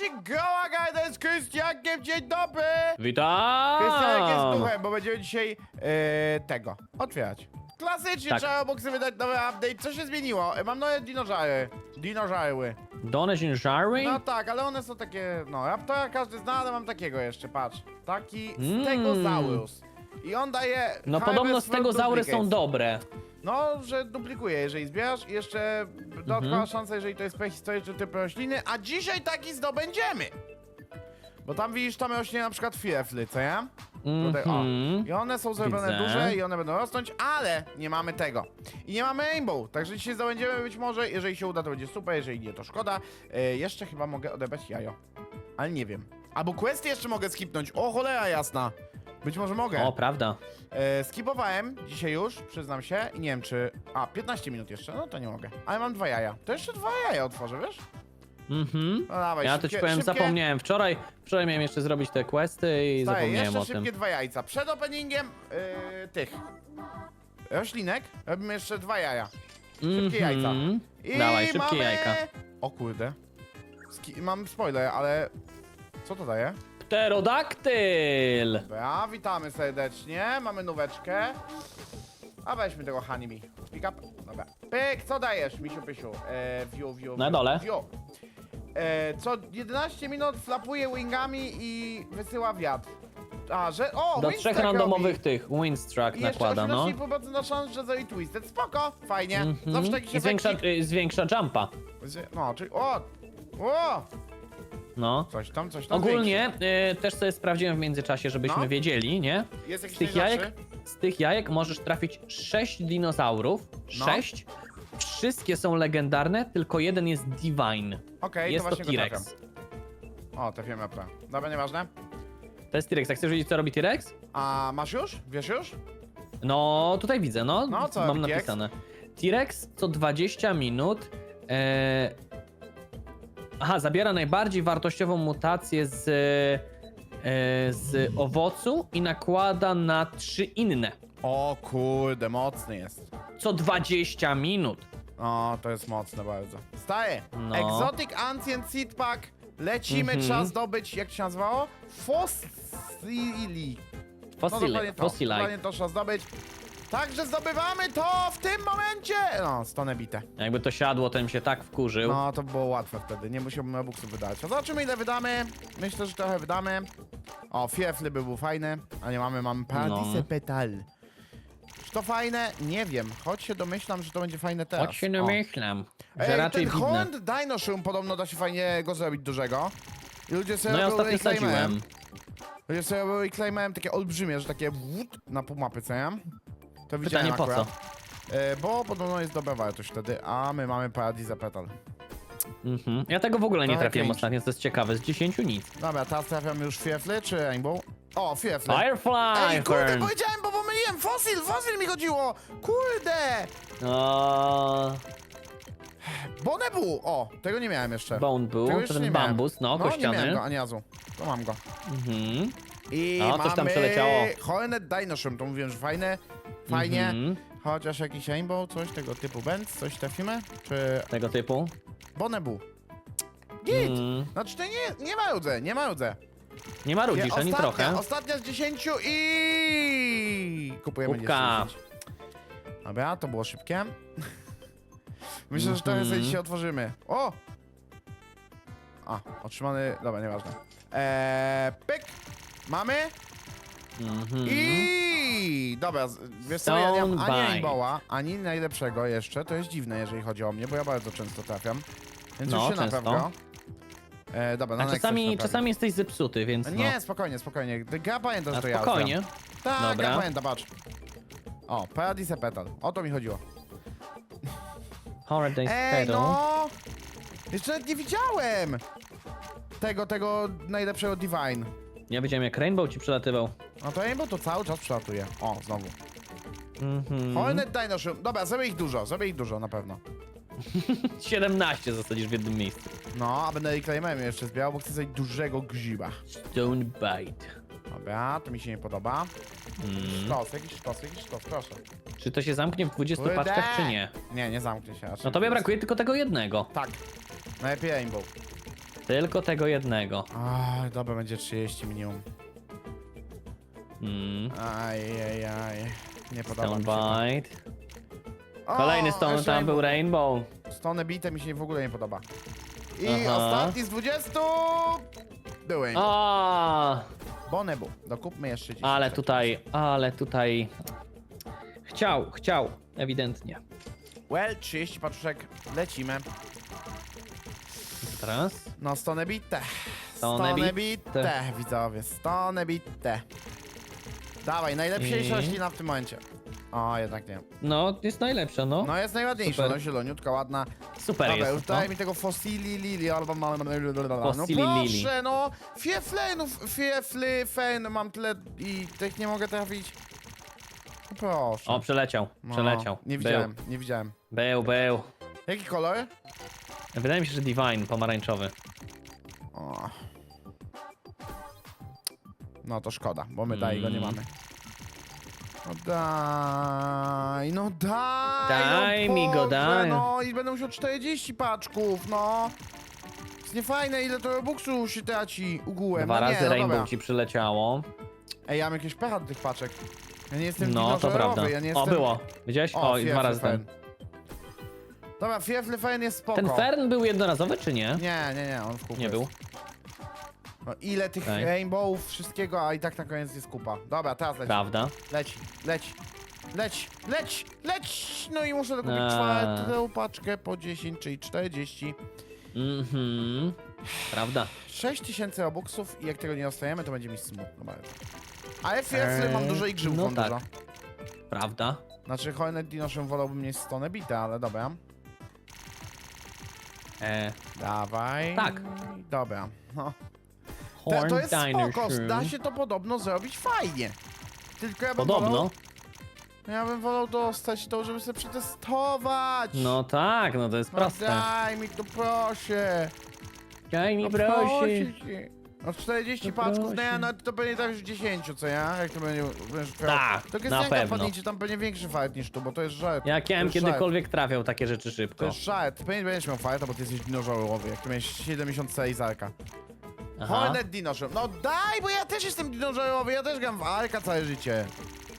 Maxi Gołagaj, to jest Krystiankiem, dzień dobry! Witam! Krystianek jest duchem, bo będziemy dzisiaj e, tego, otwierać. Klasycznie Tak. trzeba boksy wydać nowy update. Co się zmieniło? E, Mam nowe dinożary. Dinożarły. Dones in Jarry? No tak, ale one są takie, no, Raptora każdy zna, ale mam takiego jeszcze, patrz. Taki Mm. Stegosaurus. I on daje... No podobno z Fruit tego zaury są dobre. No, że duplikuje, jeżeli zbierasz i jeszcze dodatkowa Mhm. szansa, jeżeli to jest prehistoryczny typ rośliny, a dzisiaj taki zdobędziemy! Bo tam widzisz, tam rośnie na przykład fiefly, co ja? Tutaj, o. Mhm. I one są zrobione Widzę. duże i one będą rosnąć, ale nie mamy tego. I nie mamy rainbow, także dzisiaj zdobędziemy być może, jeżeli się uda to będzie super, jeżeli nie to szkoda. E, jeszcze chyba mogę odebrać jajo, ale nie wiem. Albo questy jeszcze mogę skipnąć, o cholera jasna. Być może mogę. O, prawda. E, skipowałem dzisiaj już, przyznam się, i nie wiem czy... A, 15 minut jeszcze, no to nie mogę. Ale mam dwa jaja. To jeszcze dwa jaja otworzę, wiesz? Mhm. No dawaj, Ja to ci powiem, szybkie... zapomniałem. Wczoraj, wczoraj miałem jeszcze zrobić te questy i zapomniałem jeszcze o tym. szybkie dwa jajca. Przed openingiem yy, tych roślinek robimy jeszcze dwa jaja. Szybkie jajca. Mhm. I Dawaj, szybkie mamy... jajka. O kurde. Ski mam spoiler, ale... Co to daje? Pterodaktyl! Dobra, witamy serdecznie. Mamy nóweczkę. A weźmy tego honeybee. Pick up. Dobra. Pyk, co dajesz, misiu pysiu? E, view, view, Na view, dole. View. E, co 11 minut flapuje wingami i wysyła wiatr. A, że... O, Do trzech randomowych tych Windstruck I jeszcze nakłada, no. 18% na szans, że zrobi twisted. Spoko, fajnie. Mhm. Zawsze taki się I zwiększa, y, zwiększa jumpa. No, czyli... O! O! No. Coś tam, coś tam Ogólnie y, też sobie sprawdziłem w międzyczasie, żebyśmy No. wiedzieli, nie? Jest jakiś Z tych najnowszy? jajek, z tych jajek możesz trafić 6 dinozaurów. No. 6. Wszystkie są legendarne, tylko jeden jest divine. Okej, jest to właśnie go T-Rex. trafiam. O, trafiłem apra. Dobra, nieważne. To jest T-Rex. A chcesz wiedzieć, co robi T-Rex? A masz już? Wiesz już? No, tutaj widzę, no. No, co Mam T-Rex? napisane. T-Rex co 20 minut. E... Aha, zabiera najbardziej wartościową mutację z, e, z owocu i nakłada na trzy inne. O kurde, mocny jest. Co 20 minut. O, to jest mocne bardzo. Staje. No. Exotic Ancient Seed Pack. Lecimy, Mhm. trzeba zdobyć, jak to się nazywało? Fossili. No Fosile, dokładnie to. Dokładnie to trzeba zdobyć. Także zdobywamy to w tym momencie! No, stonę bite. Jakby to siadło, bym się tak wkurzył. No, to było łatwe wtedy. Nie musiałbym Robuxów wydać. A zobaczymy, ile wydamy. Myślę, że trochę wydamy. O, Fiefly by był fajny. A nie mamy, mamy Paradise No. Petal. Czy to fajne? Nie wiem. Choć się domyślam, że to będzie fajne teraz. Choć się O. namyślam, że Ej, raczej ten widne. Horned Dino Shroom podobno da się fajnie go zrobić dużego. I ludzie sobie No ja robią ostatnio reclaimerem. sadziłem. Ludzie sobie robią takie olbrzymie, że takie wód na pół mapy, co ja? To widziałem Pytanie po co? akurat. E, bo podobno jest dobra wartość wtedy, a my mamy Paradise Petal. Mhm. Ja tego w ogóle nie Trochę trafiłem cringe. ostatnio, to jest ciekawe. Z 10 nic. Dobra, teraz trafiam już Fiefly czy Rainbow? O, Fiefly. Firefly! Ej, kurde, Fern. powiedziałem, bo pomyliłem! Fossil, fossil mi chodziło! Kurde! O, Bonebu! O, tego nie miałem jeszcze. Bone był, Tego jeszcze nie miałem. bambus, no, No, nie miałem go, ani razu. To mam go. Mhm. I No, mamy coś tam przeleciało. Hornet Dino Shroom, to mówiłem, że fajne. Fajnie. Mhm. Chociaż jakiś Rainbow, coś tego typu Benz, coś trafimy? Czy Tego typu. Bonebu? Git! Mm. Znaczy to nie, nie marudzę, nie marudzę. Nie ma rudzisz, ani ostatnia, trochę. Ostatnia z 10 i kupujemy Kubka. 10. Dobra, to było szybkie. Myślę, że trochę Mhm. sobie dzisiaj otworzymy. O! A, otrzymany... Dobra, nieważne. Eee, pyk! Mamy Mhm. i... Dobra, z- wiesz co, ja nie mam ani Stone Rainbowa, ani najlepszego jeszcze. To jest dziwne, jeżeli chodzi o mnie, bo ja bardzo często trafiam. Więc No, już się często. naprawia. E, dobra, na A next czasami, czasami jesteś zepsuty, więc no. Nie, spokojnie, spokojnie. Gra pamięta, że A to ja spokojnie. Tak, Dobra. ja pamiętam, patrz. O, Paradise Petal. O to mi chodziło. Holiday Ej, Pedal. no! Jeszcze nawet nie widziałem! Tego, tego najlepszego Divine. Ja widziałem jak Rainbow ci przelatywał. No to Rainbow to cały czas przelatuje. O, znowu. Mhm. Hornet Dino Shroom. Dobra, zrobię ich dużo, zrobię ich dużo na pewno. 17 zasadzisz w jednym miejscu. No, a będę reclaimem jeszcze zbierał, bo chcę zrobić dużego grzyba. Stone Bite. Dobra, to mi się nie podoba. Mm. Sztos, jakiś sztos, jakiś sztos, proszę. Czy to się zamknie w 20 Kurde! paczkach, czy nie? Nie, nie zamknie się. No tobie brakuje tylko tego jednego. Tak. Najlepiej Rainbow. Tylko tego jednego. Aj, dobra, będzie 30 minimum. Mm. Aj, aj, aj. Nie podoba mi się to. Bite. O, Kolejny stone, jeszcze tam był Rainbow. Stone bite mi się w ogóle nie podoba. I Aha. ostatni z 20 były. A, Bonebu. Dokupmy jeszcze 10. ale tutaj, ale tutaj. Chciał, chciał, ewidentnie. Well, 30 paczuszek. Lecimy. Teraz? No, stone bite. Stone Stone bite. bite, widzowie. Stone bite. Dawaj, najlepsza I? roślina w tym momencie. O, jednak nie. No, jest najlepsza, no. No jest najładniejsza, Super. no zieloniutka, ładna. Super Dobra, już jest. No. daj mi tego fossili lili albo mam... No Fossili lili. proszę, no! Fieflenów, fiefly, fen, mam tyle i tych nie mogę trafić. No proszę. O, przeleciał, No, przeleciał. Nie widziałem, nie widziałem. Był, był. Jaki kolor? Wydaje mi się, że Divine, pomarańczowy. O. No to szkoda, bo my dalej go nie Mm. mamy. No daj, no daj! Daj no mi go, Boże, daj. No i będę musiał 40 paczków, no. Jest niefajne, ile to buksu się traci ugułem. Dwa no razy nie, no Rainbow dobra. ci przyleciało. Ej, ja mam jakieś pecha do tych paczek. Ja nie jestem No, to prawda. Ja nie O, jestem... było. Widziałeś? O, i dwa razy ten. Fen. Dobra, Fiefly Fen jest spoko. Ten Fern był jednorazowy, czy nie? Nie, nie, nie, on w kółku Nie był. No, ile tych Okej. rainbowów, wszystkiego, a i tak na koniec jest kupa. Dobra, teraz leci. Prawda. Leci, leci, leci, leci, leci! No i muszę dokupić A. czwartą paczkę po 10, czyli 40. Mhm. Prawda. 6000 obuksów i jak tego nie dostajemy, to będzie mi smutno bardzo. Ale Fiefly mam Eee, dużo i grzybów no tak. dużo. Prawda. Znaczy Hornet Dinoszem wolałbym mieć stone bite, ale dobra. E, Dawaj. Tak. Dobra. No. To, Horn to jest spoko, Dinosaur. da się to podobno zrobić fajnie. Tylko ja bym Podobno. Wolał, ja bym wolał dostać to, żeby sobie przetestować. No tak, no to jest No proste. daj mi to proszę. Daj mi No cię. No 40 No paczków, prosi. nie, no to pewnie tak już 10, co ja? Jak to będzie, będzie trwało? Tak, To na Krystianka pewno. wpadniecie, tam pewnie większy fight niż tu, bo to jest żart. Jak to ja bym jest żart. kiedykolwiek trafiał takie rzeczy To szybko. jest żart, ty pewnie będziesz miał fighta, bo ty jesteś dinozaurowy, jak ty miałeś 70 i zarka. Aha. Hornet dinosaur. No daj, bo ja też jestem dinozaurowy, ja też gram w Arka całe życie.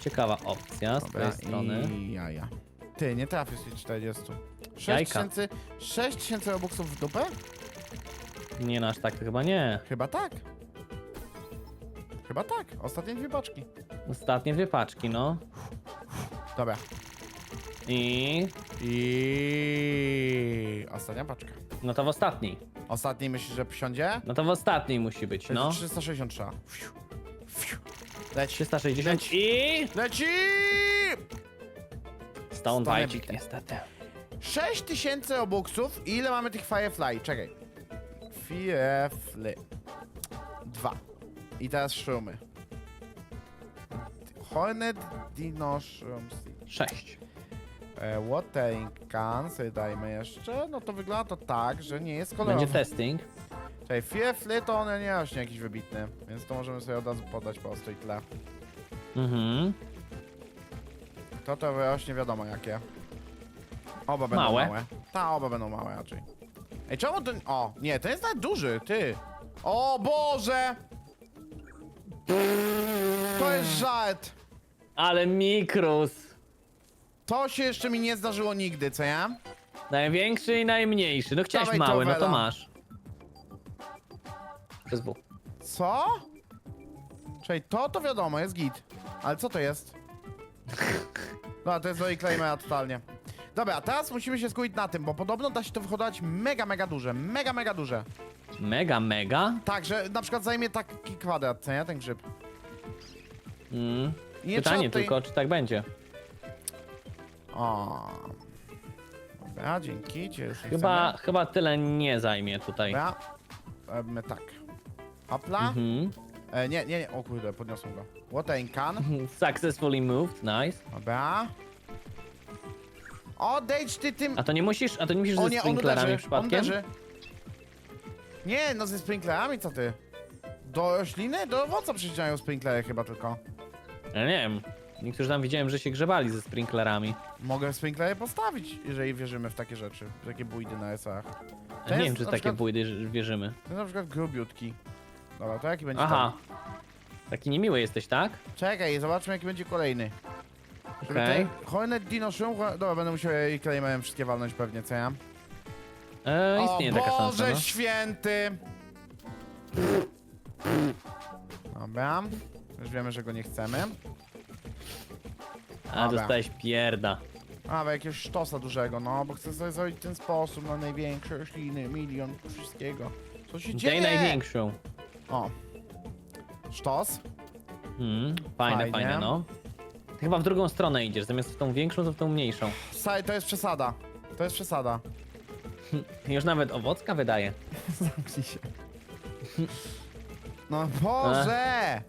Ciekawa opcja z Dobra, tej strony. i jaja. Ty, nie trafisz z tych 40. 6 Jajka. tysięcy, 6 tysięcy robuxów w dupę? Nie, aż tak to chyba nie. Chyba tak. Chyba tak, ostatnie dwie paczki. Ostatnie dwie paczki, no. Dobra. I... I ostatnia paczka. No to w ostatniej. Ostatniej myślisz, że wsiądzie? No to w ostatniej musi być, no. jest 360 trzeba. Fiu, fiu. Leci. 360 Leci. i... Leci! Stone Bajcik niestety. 6000 obuksów i ile mamy tych Firefly? Czekaj. Firefly. Dwa. I teraz szumy. Hornet Dinosaur. 6. E, watering can sobie dajmy jeszcze. No to wygląda to tak, że nie jest kolorowy. Będzie testing. Czekaj, Firefly to one nie rośnie jakiś wybitny, więc to możemy sobie od razu podać po i tyle. Mhm. To to wyrośnie wiadomo jakie. Oba będą Małe. małe. Ta, oba będą małe raczej. Ej, czemu ten... O, nie, ten jest nawet duży, ty. O Boże! To jest żart. Ale Mikrus. To się jeszcze mi nie zdarzyło nigdy, co ja? Największy i najmniejszy. No chciałeś Dawaj mały, no to masz. Przez W. Co? Czekaj, to to wiadomo, jest git. Ale co to jest? No, to jest Claymera totalnie. Dobra, teraz musimy się skupić na tym, bo podobno da się to wyhodować mega, mega duże. Mega, mega duże. Mega, mega. Tak, że na przykład zajmie taki kwadrat, nie? Ten grzyb. Mm. I nie Pytanie trzeba tutaj- tylko, czy tak będzie. O. Dobra, dzięki. Cię już nie Chyba, chcemy. chyba tyle nie zajmie tutaj. Dobra. Robimy tak. Hopla. Mhm. E, nie, nie, nie. O kurde, podniosłem go. Watering can. Successfully moved, nice. Dobra. Odejdź ty tym... A to nie musisz, a to nie musisz O ze nie, on sprinklerami uderzy, on przypadkiem? uderzy. Nie, no ze sprinklerami, co ty? Do rośliny? Do owoca przyciągają sprinklery chyba tylko. Ja nie wiem. Niektórzy tam widziałem, że się grzebali ze sprinklerami. Mogę sprinklery postawić, jeżeli wierzymy w takie rzeczy, w takie bójdy na SR. Ja nie wiem, czy takie przykład- bójdy że wierzymy. To jest na przykład grubiutki. Dobra, to jaki będzie Aha. Taki niemiły jesteś, tak? Czekaj, zobaczmy jaki będzie kolejny. Okej. ten Hornet Dino Shroom... Dobra, będę musiał i claimem wszystkie walnąć pewnie, co ja? E, istnieje o taka Boże szansa, no. święty! Dobra. Już wiemy, że go nie chcemy. A, Dobra. dostałeś pierda. A, ale jakiegoś sztosa dużego, no, bo chcę sobie zrobić w ten sposób na największe rośliny, milion wszystkiego. Co się Daj dzieje? największą. O. Sztos. Hmm, fajne, Fajnie. fajne, no. Ty chyba w drugą stronę idziesz, zamiast w tą większą, to w tą mniejszą. Saj, to jest przesada. To jest przesada. Już nawet owocka wydaje. Zamknij się. No Boże!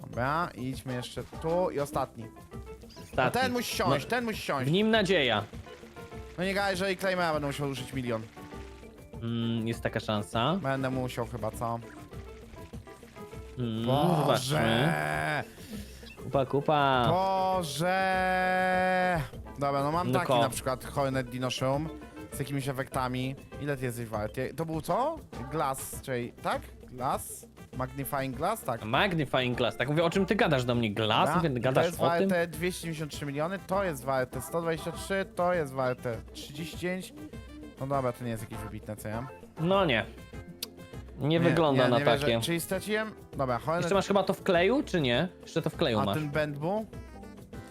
Dobra, idźmy jeszcze tu i ostatni. A Ostatni. ten musi siąść, No, ten musi W siąść. nim nadzieja. No nie gadaj, że i claimera będę musiał użyć milion. Mm, jest taka szansa. Będę musiał chyba, co? Mm, zobaczmy. Boże! Kupa, kupa. Boże! Dobra, no mam No taki ko. na przykład Hornet Dino Shroom z jakimiś efektami. Ile ty jesteś warty? To był co? Glass, czyli tak? Glass? Magnifying Glass? Tak. Magnifying glass. Tak mówię, o czym ty gadasz do mnie? Glass? Mówię, to Gadasz jest o tym? warte 293 miliony, to jest warte 123, to jest warte 39. No dobra, to nie jest jakieś wybitne, co ja? No nie. Nie, wygląda na nie takie. Wierzę. Czyli straciłem? Dobra, Hornet... Jeszcze masz chyba to w kleju, czy nie? Jeszcze to w kleju A masz. ten Bendbu?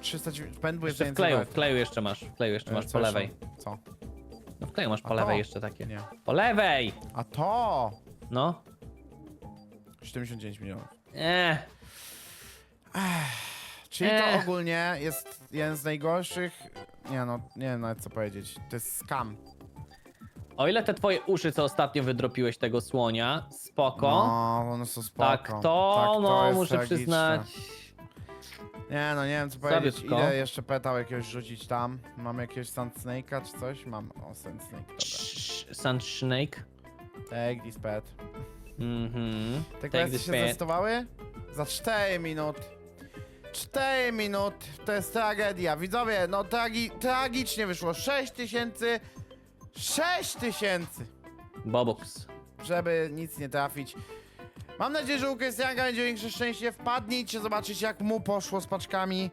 309... Bendbu jest Jeszcze w najwięcej kleju, wart. w kleju jeszcze masz. W kleju jeszcze E, masz co po jeszcze? lewej. Co? No w kleju masz A po lewej to? jeszcze takie. Nie. Po lewej! A to! No. 79 milionów. Eee. Czyli to Ech. ogólnie jest jeden z najgorszych... Nie no, nie wiem nawet co powiedzieć. To jest scam. O ile te twoje uszy, co ostatnio wydropiłeś tego słonia, spoko. No, one są spoko. tak to, no jest muszę tragiczne. przyznać. Nie no, nie wiem co powiedzieć. Słabiutko. Idę jeszcze petał jakiegoś rzucić tam. Mam jakiegoś Sand Snake'a czy coś? Mam. O, Sand Snake, dobra. Sh- Sand Snake. Take this pet. Mhm. Te Take this się pet. zdecydowały? Za 4 minut. 4 minut. To jest tragedia. Widzowie, no tragi tragicznie wyszło. 6 tysięcy. 6 tysięcy. Bobox. żeby nic nie trafić. Mam nadzieję, że u Krystianka będzie większe szczęście. Wpadnijcie, zobaczyć jak mu poszło z paczkami.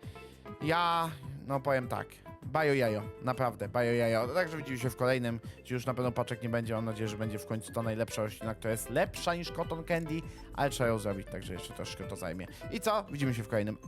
Ja, no powiem tak. Bajo jajo, naprawdę, bajo jajo. Także widzimy się w kolejnym, gdzie już na pewno paczek nie będzie. Mam nadzieję, że będzie w końcu to najlepsza roślina, która jest lepsza niż cotton candy, ale trzeba ją zrobić, także jeszcze troszkę to zajmie. I co? Widzimy się w kolejnym.